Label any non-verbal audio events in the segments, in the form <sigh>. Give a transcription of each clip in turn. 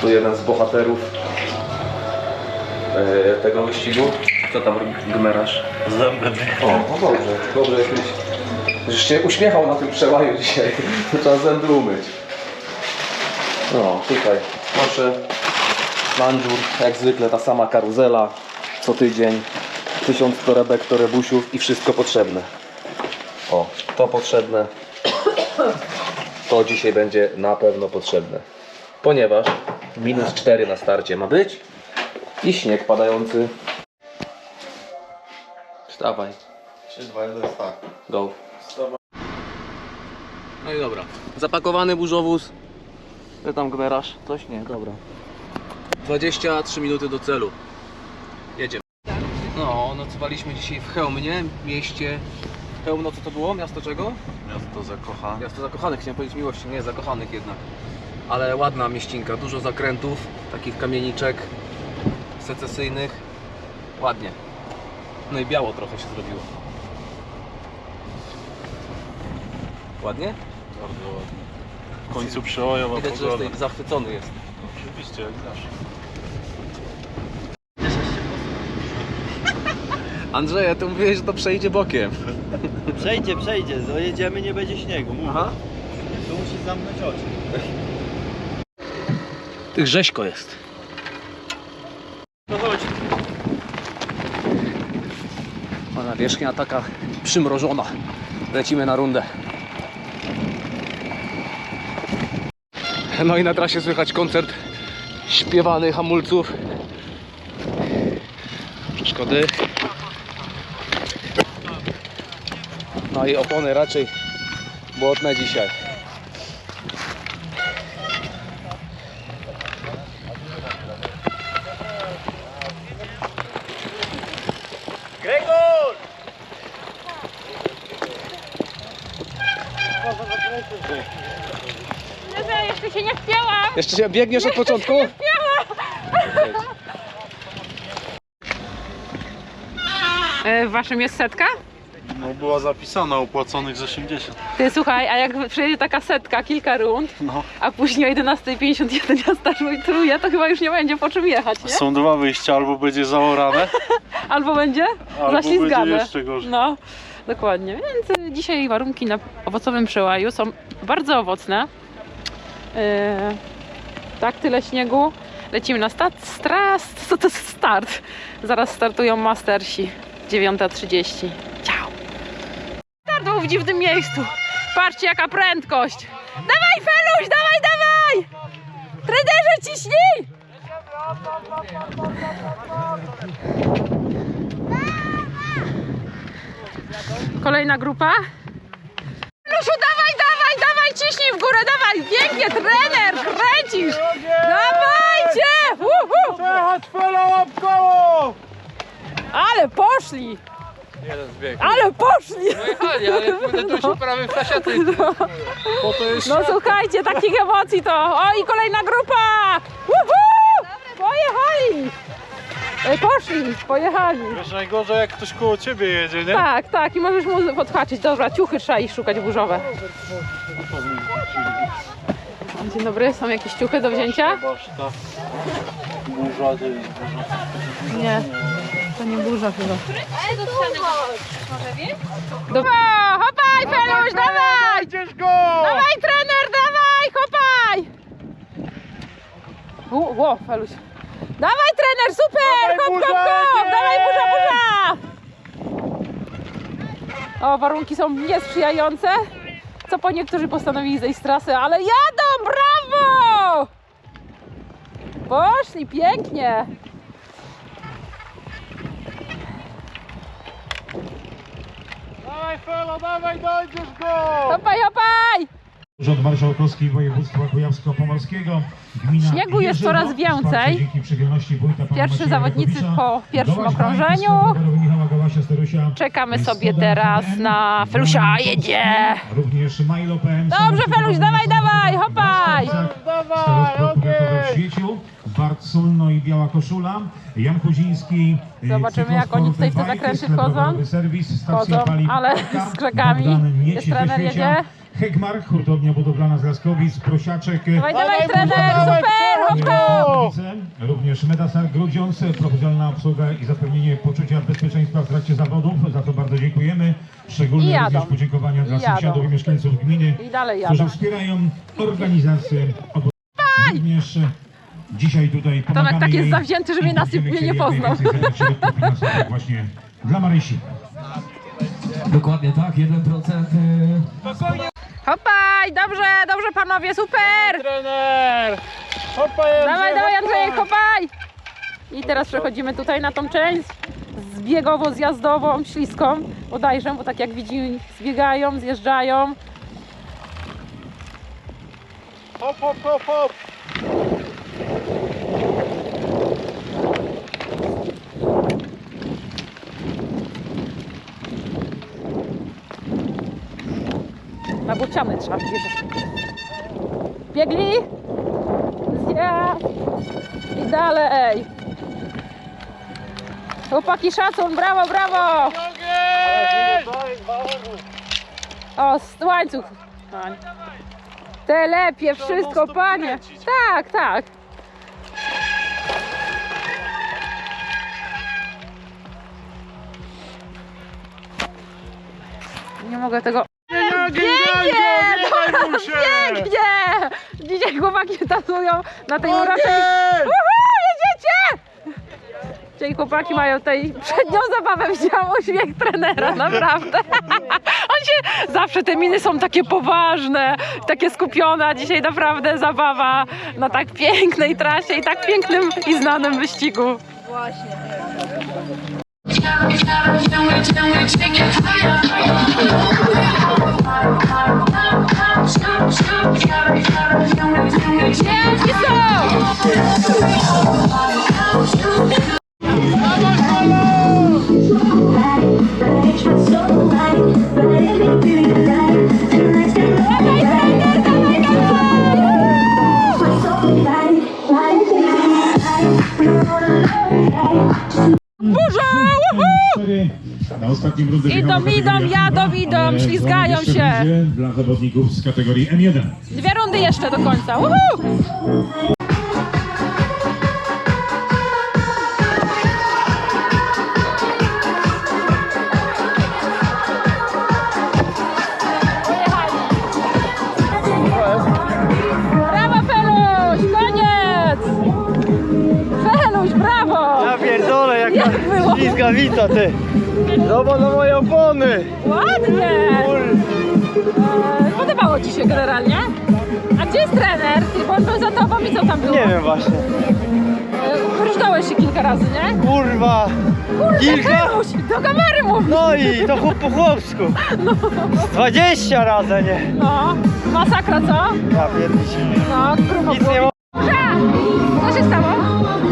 Tu jeden z bohaterów e, tego wyścigu. Co tam robi gmerasz? Zęby O, no dobrze, dobrze jakbyś już się uśmiechał na tym przełaju dzisiaj. Trzeba zęby umyć. No, tutaj proszę. Manżur, jak zwykle ta sama karuzela. Co tydzień. Tysiąc torebek, torebusiów i wszystko potrzebne. O, to potrzebne. To dzisiaj będzie na pewno potrzebne. Ponieważ minus 4 na starcie ma być i śnieg padający. Wstawaj. 3, 2, 1, start. Go. No i dobra. Zapakowany burzowóz. Ty tam gmerasz? Coś? Nie, dobra. 23 minuty do celu. Jedziemy. No, nocowaliśmy dzisiaj w Chełmnie, mieście... Chełmno co to było? Miasto czego? Miasto zakochane. Miasto zakochanych, chciałem powiedzieć miłości, nie zakochanych jednak. Ale ładna mieścinka, dużo zakrętów, takich kamieniczek secesyjnych. Ładnie. No i biało trochę się zrobiło. Ładnie? Bardzo ładnie. W końcu przełajowa Widać, że jesteś zachwycony jest. Oczywiście, jak zawsze. <laughs> Andrzej, ja to mówiłeś, że to przejdzie bokiem. Przejdzie, przejdzie, dojedziemy, nie będzie śniegu. Mów. Aha. Tu musisz zamknąć oczy. Tych rzeźko jest. No chodź. A nawierzchnia taka przymrożona. Lecimy na rundę. No i na trasie słychać koncert śpiewany hamulców. Przeszkody. No i opony raczej błotne dzisiaj. Biegniesz od początku? E, w waszym jest setka? No była zapisana, opłaconych z 80. Ty słuchaj, a jak przyjedzie taka setka, kilka rund, No. a później o 11.51 ja startuję, to chyba już nie będzie po czym jechać, nie? Są dwa wyjścia, albo będzie zaorane, <laughs> Albo będzie albo zaślizgane. będzie jeszcze gorzej. No, dokładnie. Więc y, dzisiaj warunki na owocowym przełaju są bardzo owocne. Yy, tak, tyle śniegu. Lecimy na start. Strast, co to jest start? Zaraz startują mastersi. 9.30. Ciao. Start był w dziwnym miejscu. Patrzcie jaka prędkość. Dawaj Feluś, dawaj, dawaj! Trenerze ciśnij! Kolejna grupa. Lusiu, dawaj, dawaj, dawaj, ciśnij w górę, dawaj, pięknie, trener, kręcisz. Dawajcie! Uhu. Przechać fela łapkowo! Ale poszli, Jeden zbieg. ale poszli. Jechali, ale kurde, tu się prawie w fasiaty. Bo to jest... No słuchajcie, takich emocji to. O i kolejna grupa. Uhu. Pojechali. E, Poszli, pojechali. Wiesz, najgorzej jak ktoś koło ciebie jedzie, nie? Tak, tak, i możesz mu podhaczyć. Dobra, ciuchy trzeba iść szukać burzowe. Dzień dobry, są jakieś ciuchy do wzięcia? Baszta. Burza, to jest burza. Nie, to nie burza chyba. Do... O, hopaj, Feluś, dawaj! Idziesz go! Dawaj, trener, dawaj, hopaj! U, ło, Feluś. Dawaj, trener, super! Dawaj, Hop, hop, burza, hop! jedziesz! Dawaj, burza, burza! O, warunki są niesprzyjające, co po niektórzy postanowili zejść z trasy, ale jadą, brawo! Poszli, pięknie! Fela, dawaj, dojdziesz go! Hopaj, hopaj! Urząd Marszałkowski Województwa Kujawsko-Pomorskiego. Gmina Śniegu jest Jerzyno, coraz więcej. Macieja zawodnicy po pierwszym okrążeniu. Czekamy sobie teraz na Felusia, jedzie! Również Milo PM. Dobrze, Feluś, dawaj, dawaj, hopaj! Dawaj, ogień! Bart Sulno i Biała Koszula, Jan Chudziński, y, Zobaczymy, jak oni tutaj w te wchodzą. rowerowy Serwis, stacja Wchodzą, paliw ale <laughs> z krzakami. Jest trener, jedzie. Hegmar, hurtownia budowlana z Laskowic, Prosiaczek, Dawaj, dawaj, trener, super, również Medasar Grudziądz, profesjonalna obsługa i zapewnienie poczucia bezpieczeństwa w trakcie zawodów. Za to bardzo dziękujemy. Szczególnie również podziękowania dla sąsiadów i mieszkańców gminy, I dalej którzy wspierają organizację. Również dzisiaj tutaj pomagamy tak jest jej zawzięty, że mnie mnie nie jak poznał. właśnie dla Marysi. Dokładnie tak, 1% y, Hopaj, dobrze, dobrze panowie, super! Trener! Hopa, Jędrzej, Dawaj, dawaj hopa. Andrzej, hopaj! I teraz przechodzimy tutaj na tą część zbiegowo-zjazdową, śliską, bodajże, bo tak jak widzimy, zbiegają, zjeżdżają. Hop, hop, hop, hop! Na bociany trzeba wbierać. Biegli? Zjazd! I dalej! Chłopaki szacun, brawo, brawo! O, łańcuch. Telepie, wszystko, panie. Tak, tak. Mogę tego. Nie, nie, nie, Pięknie! Pięknie! Dzisiaj chłopaki tatują na tej uroczej... Uhu, jedziecie! Dzisiaj chłopaki mają tutaj przednią zabawę, widziałam uśmiech trenera, naprawdę. <laughs> On się, zawsze te miny są takie poważne, takie skupione, a dzisiaj naprawdę zabawa na tak pięknej trasie i tak pięknym i znanym wyścigu. Ciężki Burza! Na ostatnim rundę Idą, idą, jadą, A2, idą, ślizgają się. Dla zawodników z kategorii M1. Dwie rundy jeszcze do końca. Uhu! Było? ślizgawica ty. Zobacz na moje opony. Ładnie! E, Podobało Ci się generalnie? A gdzie jest trener? Ty, Bo on był za tobą i co tam było? Nie wiem właśnie. E, się kilka razy, nie? Kurwa. Kurde, Kilka? Do kamery mów! No i to chłop po chłopsku. Z 20 razy nie. No, masakra, co? Ja pierdolę. No, grubo Nic było. nie mogę. Co się stało?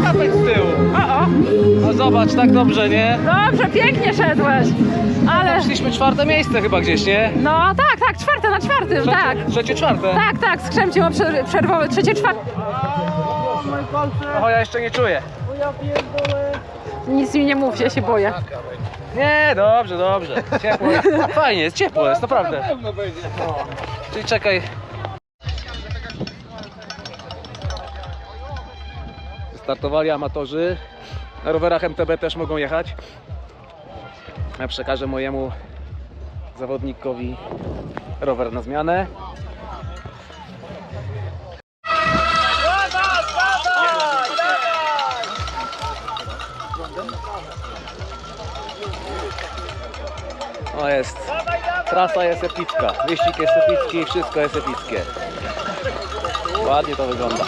Kapeć z tyłu. O, o. No zobacz, tak dobrze, nie? Dobrze, pięknie szedłeś. Ale, Szliśmy czwarte miejsce chyba gdzieś, nie? no tak, tak, czwarte na czwartym, tak. Trzecie, czwarte. Tak, tak, skrzemcie ma przer- przerwowe, trzecie, czwarte. O, ja jeszcze nie czuję. Nic mi nie mów, ja się boję. Nie, dobrze, dobrze. Ciepło. <laughs> Fajnie, jest ciepło, jest naprawdę. No. Czyli czekaj. Startowali amatorzy. Na rowerach MTB też mogą jechać. Ja przekażę mojemu zawodnikowi rower na zmianę. O jest. Trasa jest epicka. Wyścig jest epicki, wszystko jest epickie. Ładnie to wygląda.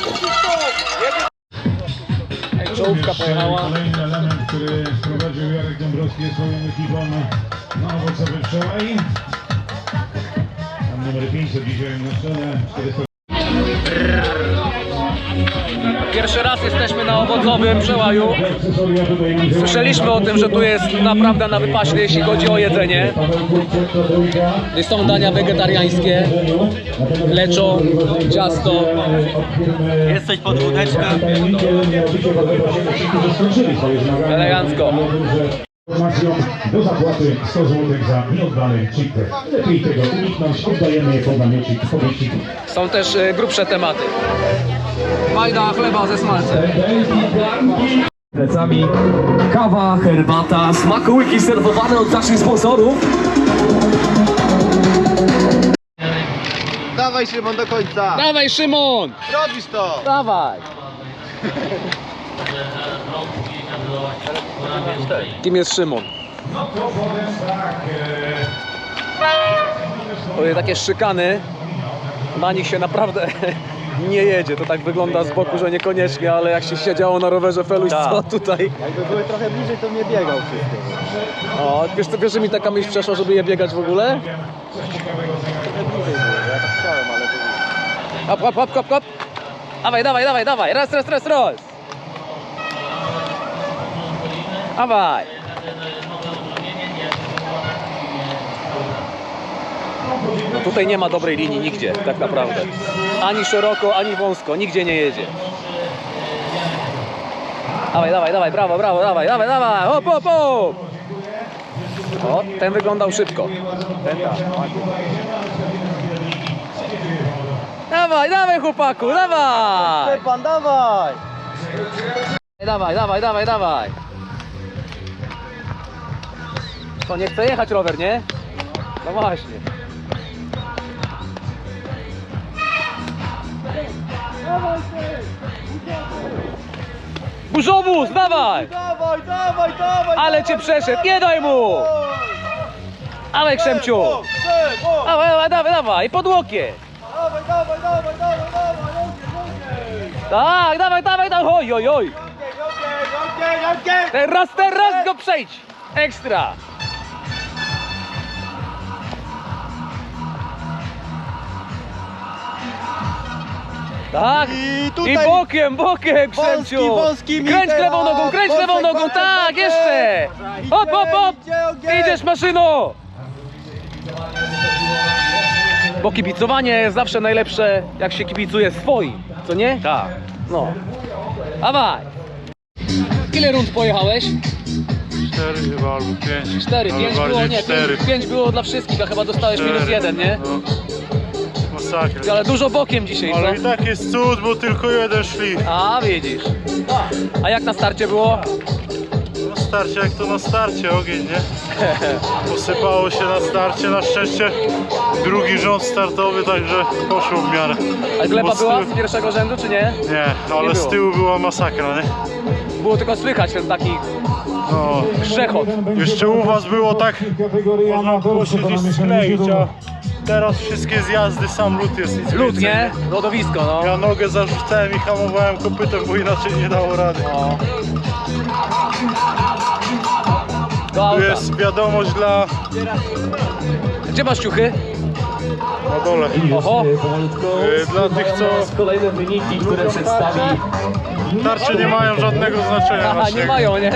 Czołówka pojechała. Kolejny element, który wprowadził Jarek Dąbrowski swoją ekipą na owocowy przełaj. Tam numer 500 dzisiaj na czele. 400 Pierwszy raz jesteśmy na owocowym przełaju. Słyszeliśmy o tym, że tu jest naprawdę na wypaśle, jeśli chodzi o jedzenie. Trójka. Są dania wegetariańskie, leczo, ciasto. Jesteś pod wódeczkę. Tajemnikiem miał być o 8 którzy skończyli swoje zmagania. Elegancko. Informacją do zapłaty 100 zł za nieoddany chip. Lepiej tego uniknąć, oddajemy je po wyścigu. Są też e, grubsze tematy. Majda chleba ze smalcem. Plecami kawa, herbata, smakołyki serwowane od naszych sponsorów. Dawaj Szymon do końca! Dawaj Szymon! Robisz to! Dawaj! Kim jest Szymon? Ojej, takie szykany, na nich się naprawdę nie jedzie. To tak wygląda z boku, że niekoniecznie, ale jak się siedziało na rowerze Feluś, co tutaj? Jakby były trochę bliżej, to mnie biegał wszystko. O, wiesz, co, wiesz, że mi taka myśl przeszła, żeby je biegać w ogóle? Hop, hop, hop, hop, hop. Dawaj, dawaj, dawaj, dawaj. Raz, raz, raz, raz. Dawaj. No tutaj nie ma dobrej linii nigdzie, tak naprawdę. Ani szeroko, ani wąsko, nigdzie nie jedzie. Dawaj, dawaj, dawaj, brawo, brawo, dawaj, dawaj, dawaj, hop, hop, hop. O, ten wyglądał szybko. Ten tak. Dawaj, dawaj chłopaku, dawaj! Stepan, dawaj! Dawaj, dawaj, dawaj, dawaj! To nie chce jechać rower, nie? No właśnie. Burzowóz, dawaj! Dawaj, dawaj, dawaj! Ale cię przeszedł, nie daj mu! Dawaj Krzemciu! Dawaj, dawaj, dawaj, dawaj, pod łokieć! Dawaj, dawaj, dawaj, dawaj, dawaj! Tak, dawaj, dawaj, dawaj, oj, oj, oj! Teraz, teraz go przejdź! Ekstra! Tak! I I tutaj bokiem, bokiem, Wąski, Krzemciu! wąskimi Kręć teraz. lewą nogą, kręć lewą nogą, tak, jeszcze! Idzie, Hop, hop, hop! idzie ogień. Idziesz maszyno! Bo kibicowanie jest zawsze najlepsze, jak się kibicuje swoim, co nie? Tak. No. Dawaj! Ile rund pojechałeś? Cztery chyba albo pięć. Cztery, Ale pięć bardziej było, nie, cztery. pięć, pięć było dla wszystkich, a chyba dostałeś minus Cztery. jeden, nie? No. Masakra. Ale dużo bokiem dzisiaj, Ale i tak jest cud, bo tylko jeden szli. A, widzisz. A jak na starcie było? Na starcie jak to na starcie ogień, nie? Posypało się na starcie, na szczęście drugi rząd startowy, także poszło w miarę. A gleba Bo z była tyłu- z pierwszego rzędu, czy nie? Nie, ale Nie z tyłu była masakra, nie? Było tylko słychać ten taki No. grzechot. Jeszcze u was było tak, Kategoria można było mieszaniu skleić, a teraz wszystkie zjazdy, sam lód jest nic Lód, więcej, nie? Lodowisko, no. Ja nogę zarzucałem i hamowałem kopytem, bo inaczej nie dało rady. no. Do Tu auta. jest wiadomość dla... Gdzie masz ciuchy? na dole. Oho. Yy, Dla tych, co Kolejne wyniki, które przedstawi tarcze nie mają żadnego znaczenia Aha, nie mają, nie?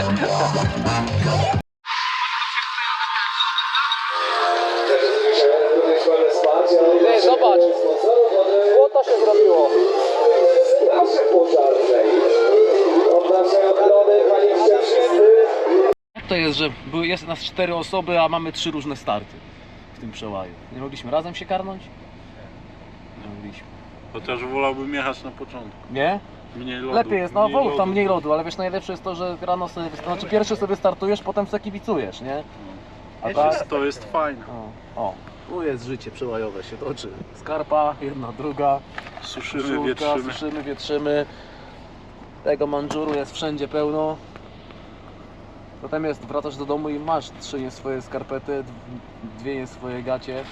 Jest, że były, jest nas cztery osoby, a mamy trzy różne starty w tym przełaju? Nie mogliśmy razem się karnąć? Nie mogliśmy. Chociaż wolałbym jechać na początku. Nie? Mniej lodu. Lepiej jest, no mniej w tam mniej lodu, ale wiesz, najlepsze jest to, że rano sobie, znaczy pierwszy sobie startujesz, potem sobie kibicujesz, nie? A To tak? jest, to jest fajne. O, o, tu jest życie przełajowe się toczy. Skarpa, jedna, druga, Suszymy, wietrzymy. suszymy, wietrzymy. Tego mandżuru jest wszędzie pełno. Jest, wracasz do domu i masz trzy nie swoje skarpety, dwie nie swoje gacie.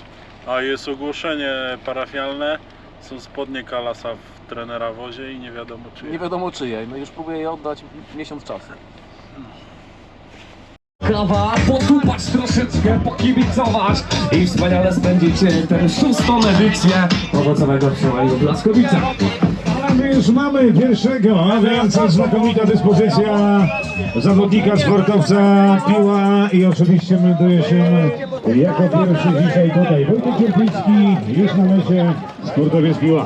A jest ogłoszenie parafialne. Są spodnie Kalasa w trenera wozie i nie wiadomo czy Nie wiadomo czyje, no już próbuję je oddać miesiąc czasu. kawa, potupać troszeczkę, pokibicować i wspaniale spędzicie tę szóstą edycję owocowego przełaju w Blaskowicach. A my już mamy pierwszego, a więc znakomita dyspozycja zawodnika, sportowca, piła i oczywiście melduje się jako pierwszy dzisiaj tutaj Wojtek Cierpiński, już na mecie sportowiec piła.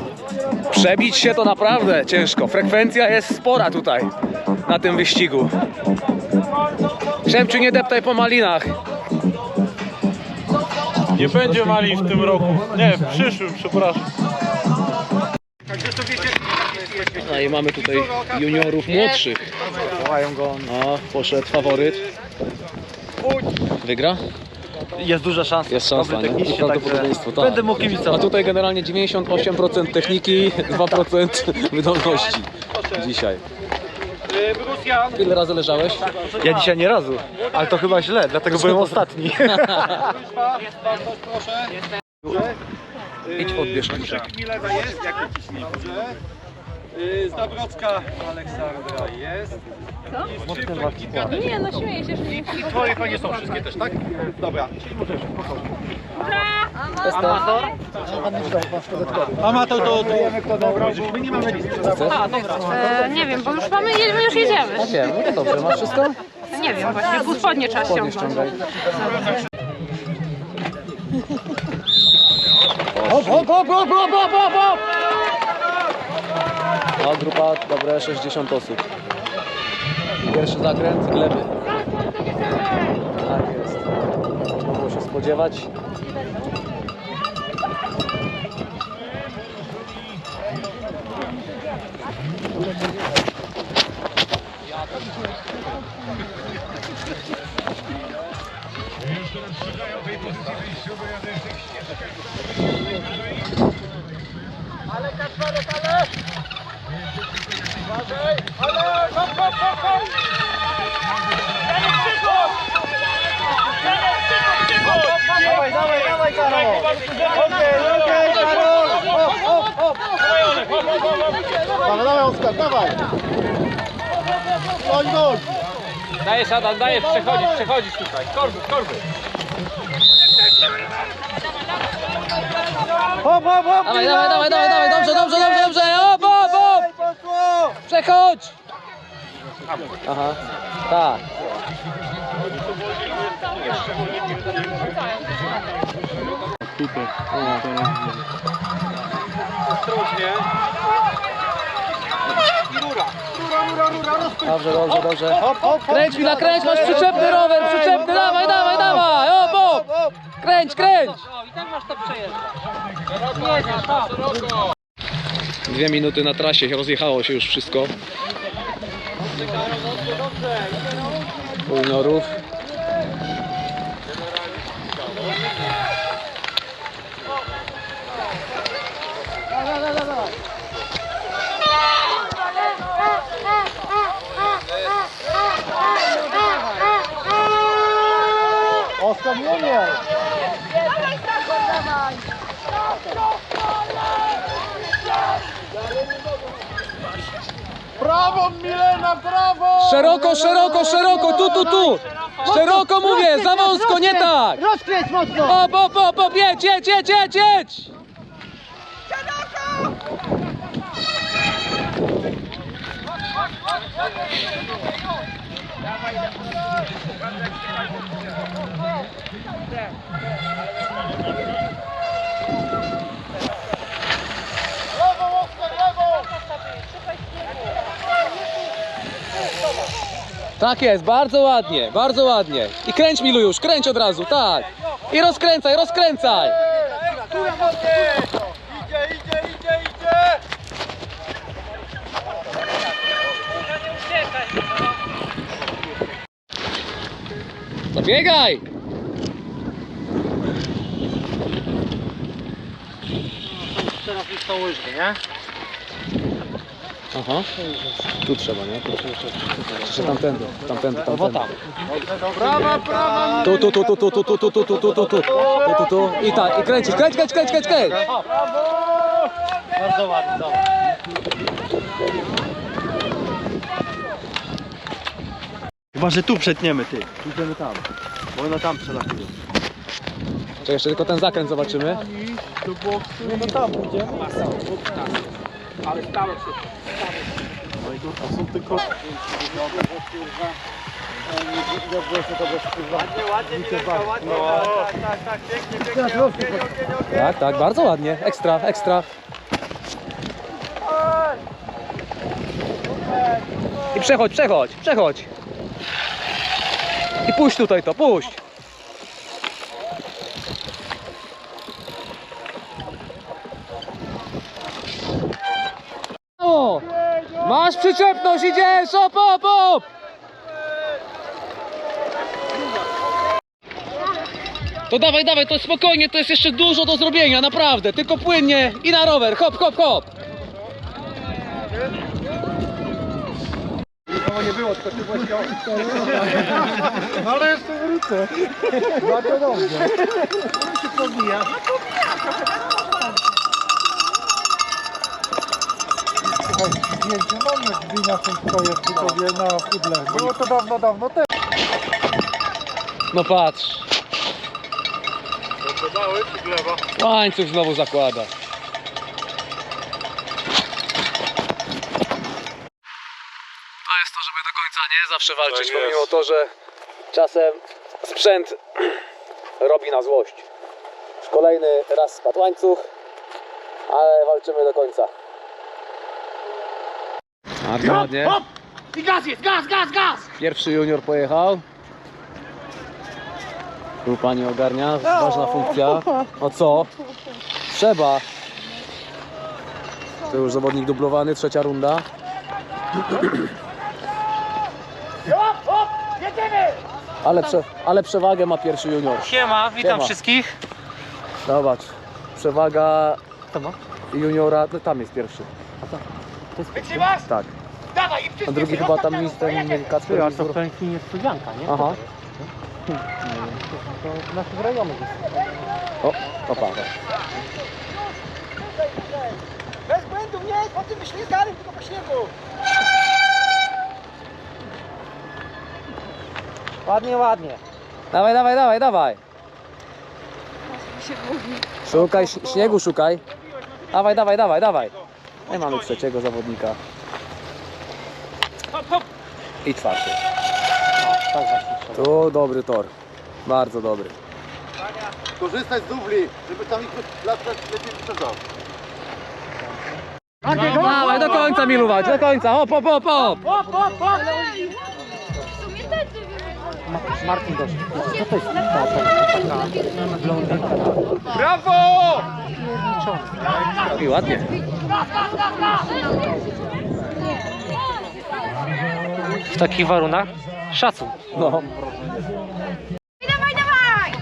Przebić się to naprawdę ciężko. Frekwencja jest spora tutaj na tym wyścigu. Przemciu, nie deptaj po malinach. Nie będzie mali w tym roku. Nie, w przyszłym, przepraszam. No i mamy tutaj juniorów młodszych. No, poszedł faworyt. Wygra? Jest duża szansa. Jest szansa, Dobry nie? technicznie, prawdopodobieństwo, tak. Będę mógł A kibicować. tutaj generalnie 98% techniki, 2% <laughs> wydolności dzisiaj. Ile razy leżałeś? Ja dzisiaj nie razu, ale to chyba źle, dlatego byłem ostatni. <laughs> Idź odbierz kluczek. Y, Zabrocka Aleksandra jest. Co? Nie, no śmieję się, że nie. I twoje panie są wszystkie też, tak? Dobra, czyli. Amator? Amator to... to my nie mamy listy. A, dobra. E, nie wiem, bo już mamy, my już jedziemy. Tak wiem, no dobrze, masz wszystko? Nie wiem właśnie, spodnie trzeba Podnieś ściągnąć. ściągaj. Hop, hop, hop, hop, hop, hop, hop! a grupa dobre 60 osób. Pierwszy zakręt gleby. Tak jest. Można się spodziewać. Jeszcze rozstrzygają tej pozycji wyjściowej, ale tych ścieżkach. Dawaj, dawaj, dawaj, Karol! Okej, okej, Karol! Hop, hop, hop! Dawaj, dawaj, Oskar, dawaj! Chodź, chodź! Dajesz Adam, dajesz, przechodzisz, przechodzisz tutaj. Korby, korby. Hop, hop, hop! Dawaj, dawaj, dawaj, dawaj, dawaj, dobrze, dobrze, dobrze, dobrze. Przechodź! Aha, tak. Tutaj, teraz. Ostrożnie. Rura, rura, rura, Dobrze, dobrze, dobrze. Hop, hop, kręć, chwila, kręć, masz przyczepny rower, przyczepny, dawaj, dawaj, dawaj, hop, hop. Kręć, kręć. O, i tak masz to przejeżdżać. Nie, nie, Dwie minuty na trasie, rozjechało się już wszystko. Juniorów. Oskar, nie miał! Brawo, Milena, brawo! Szeroko, szeroko, szeroko, tu, tu, tu. Szeroko mówię, za wąsko, nie tak. Rozkręć mocno! Hop, hop, hop, hop, jedź, jedź, jedź, jedź, jedź. Tak jest, bardzo ładnie, bardzo ładnie. I kręć Milu już, kręć od razu, tak. I rozkręcaj, rozkręcaj. Idzie, idzie, idzie, idzie! Zabiegaj! Teraz już tą łyżkę, nie? Aha. Tu trzeba, nie? Tu trzeba jeszcze, tamtędy, tamtędy, tamtędy. Prawa, prawa! Tu, tu, tu, tu, tu, tu, tu, tu, tu, tu, tu, tu, tu, tu, tu. I tak, i kręcisz, kręć, kręć, kręć, kręć, kręć. Bardzo ładnie, dobra. Chyba, że tu przetniemy, ty. Idziemy tam. Bo ona tam przelakuje. Czekaj, jeszcze tylko ten zakręt zobaczymy. No tam pójdziemy. Ładnie, ładnie, Milenka, ładnie. Tak, tak, tak, pięknie, pięknie. Ogień, ogień, ogień. Tak, tak, bardzo ładnie. Ekstra, ekstra. I przechodź, przechodź, przechodź. I puść tutaj to, puść. O! Masz przyczepność, idziesz! Op, op, op! To dawaj, dawaj, to spokojnie, to jest jeszcze dużo do zrobienia, naprawdę. Tylko płynnie i na rower, hop, hop, hop. Było to dawno, dawno temu. No patrz, Dodały czy gleba? łańcuch znowu zakłada. To jest to, żeby do końca nie zawsze walczyć, Tak jest. pomimo to, że czasem sprzęt <clears throat> robi na złość. Już kolejny raz spadł łańcuch, ale walczymy do końca. Bardzo ładnie. I gaz jest, gaz, gaz, gaz! Pierwszy junior pojechał. Tu pani ogarnia, ważna funkcja. O co? Trzeba. To już zawodnik dublowany, trzecia runda. Hop, hop, jedziemy! Ale, prze, ale przewagę ma pierwszy junior. Siema, witam Siema. wszystkich. Zobacz, przewaga To juniora, no tam jest pierwszy. Wytrzymasz? Tak. A drugi chyba tam ten Kacper A to nie- pewnie niespodzianka, nie? Aha. To naszych rejonów jest. O, opa. Bez błędów, nie, po tym wyślizganym, tylko po śniegu. Ładnie, ładnie. Dawaj, dawaj, dawaj, dawaj. Szukaj, ś- śniegu szukaj. Dawaj, dawaj, dawaj, dawaj. I mamy trzeciego zawodnika. I czwarty. Tak właśnie. Tu dobry tor. Bardzo dobry. Korzystać z dubli, żeby tam ich latać lepiej wyprzedzał. Dawaj, do końca milować, do końca. Hop, hop, hop, hop. Hop, hop, hop! Martin doszedł. Co to jest? Brawo! I ładnie. W takich warunkach? Szacun. No. Dawaj, dawaj!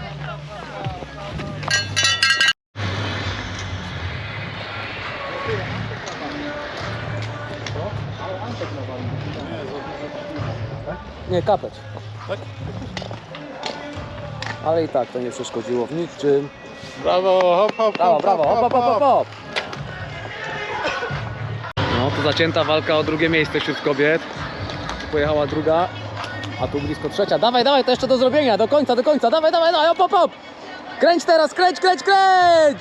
Nie, kapeć. Ale i tak to nie przeszkodziło w niczym. Brawo, hop, hop, Brawo, hop, brawo, hop, hop, hop, hop, hop. No, tu zacięta walka o drugie miejsce wśród kobiet. Pojechała druga, a tu blisko trzecia. Dawaj, dawaj, to jeszcze do zrobienia, do końca, do końca. Dawaj, dawaj, dawaj, hop, hop, hop. Kręć teraz, kręć, kręć, kręć!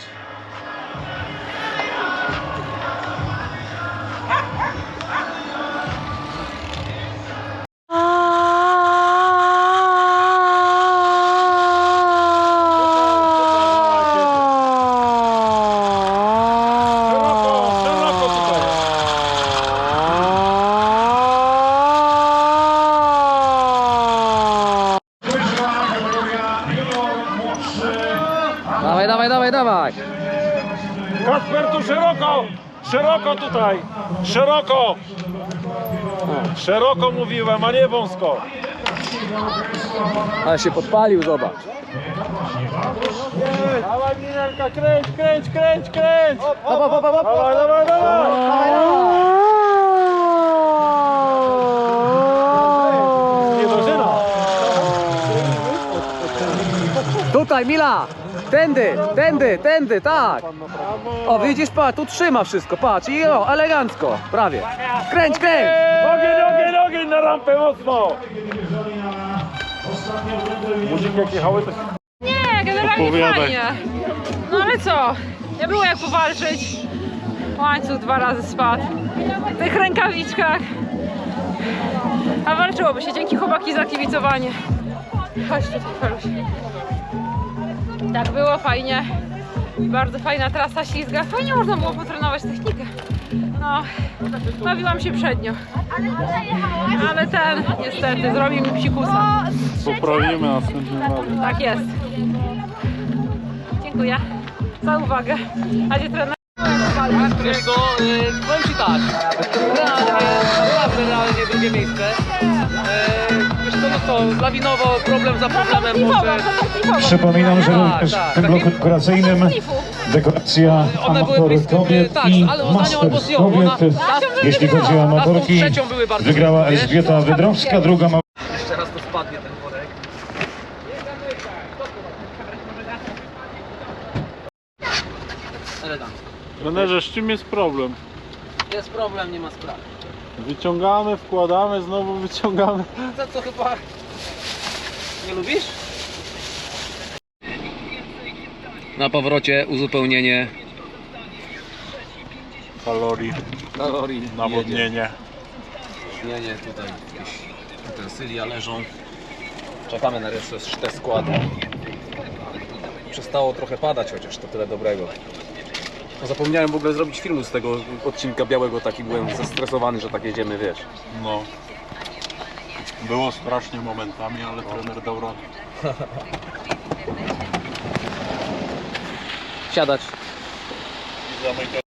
Szeroko tutaj! Szeroko! Szeroko mówiłem, a nie wąsko. Ale się podpalił, zobacz. Dawaj Minelka, kręć, kręć, kręć, kręć! Dawaj, dawaj, dawaj! Nie dożyna! Tutaj, Mila! Tędy, tędy, tędy, tak! O, widzisz, patrz, tu trzyma wszystko, patrz, i o, elegancko, prawie. Kręć, kręć! Ogień, ogień, ogień na rampę mocno! Muzyki jak jechały to... Nie, generalnie Opowiadaj. fajnie. No ale co? Nie było jak powalczyć. Łańcuch dwa razy spadł. W tych rękawiczkach. A walczyłoby się. Dzięki chłopaki za kibicowanie. Chodź tutaj, Feluś. Tak było fajnie. Bardzo fajna trasa ślizga. Fajnie można było potrenować technikę. No, bawiłam się przednio. Ale ten niestety zrobił mi psikusa. Poprawimy następnym razem. Tak jest. Dziękuję za uwagę. A gdzie trener? Wiesz co, yy, powiem Ci tak, realnie, naprawdę realnie drugie miejsce. To lawinowo, problem za problemem może... Przypominam, że Tak, również tak, w tym bloku dekoracyjnym dekoracja One były amatorów kobiet tak, i ale ostatnią albo masters kobiet. Jeśli chodzi o amatorki, Ta z tą trzecią były bardzo wygrała? Elżbieta Wydrowska, druga ma... Jeszcze raz to spadnie ten worek. Elegancko. Trenerze, z czym jest problem? Jest problem, nie ma sprawy. Wyciągamy, wkładamy, znowu wyciągamy. To co chyba... Nie lubisz? Na powrocie uzupełnienie Kalorii, kalorii. nawodnienie. Nie, nie, tutaj jakieś utensylia leżą. Czekamy na resztę te składy. Przestało trochę padać, chociaż to tyle dobrego. No zapomniałem w ogóle zrobić filmu z tego odcinka białego, taki byłem zestresowany, że tak jedziemy, wiesz. No. Było strasznie momentami, ale trener dał radę. Siadać. Zamykaj.